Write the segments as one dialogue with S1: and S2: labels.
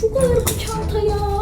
S1: çok ağır bu çanta ya.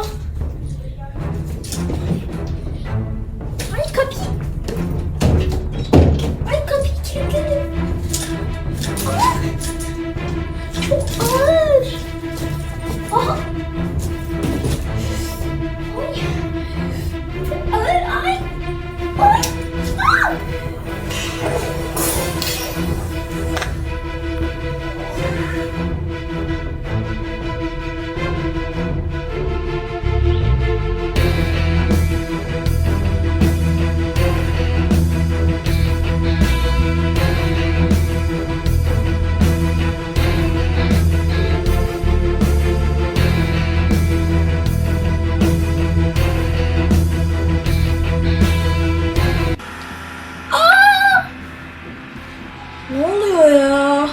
S1: Ne oluyor ya?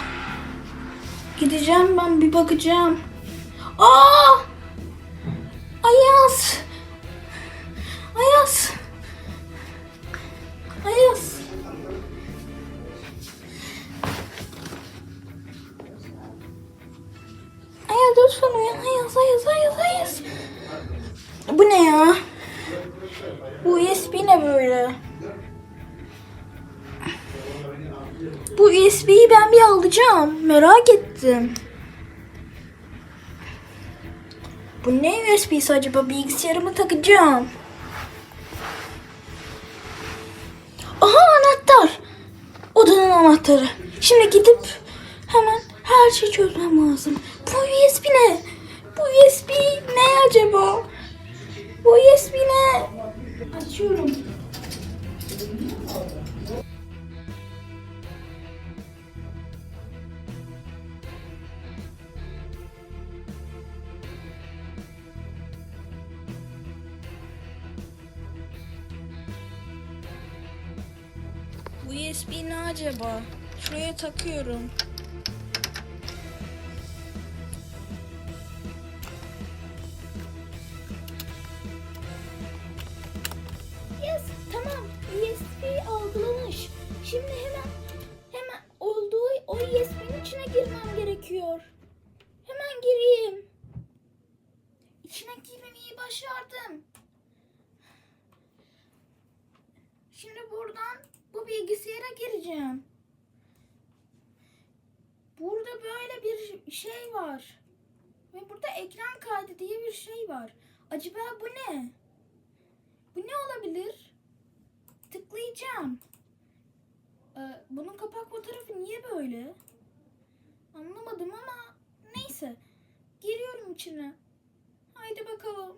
S1: Gideceğim ben bir bakacağım. Aa! Ayaz! Ayaz! Ayaz! Ayaz lütfen uyan. Ayaz, Ayaz, Ayaz, Ayaz. Bu ne ya? Bu USB ne böyle? Bu USB'yi ben bir alacağım. Merak ettim. Bu ne USB'si acaba? Bilgisayarımı takacağım. Aha anahtar. Odanın anahtarı. Şimdi gidip hemen her şeyi çözmem lazım. Bu USB ne? Bu USB ne acaba? Bu USB ne? Açıyorum. USB ne acaba? Şuraya takıyorum. Yes, tamam. USB algılamış. Şimdi hemen hemen olduğu o USB'nin içine girmem gerekiyor. Hemen gireyim. İçine girmemeyi başardım. Şimdi buradan bu bilgisayara gireceğim. Burada böyle bir şey var. Ve burada ekran kaydı diye bir şey var. Acaba bu ne? Bu ne olabilir? Tıklayacağım. Ee, bunun kapak fotoğrafı niye böyle? Anlamadım ama neyse. Giriyorum içine. Haydi bakalım.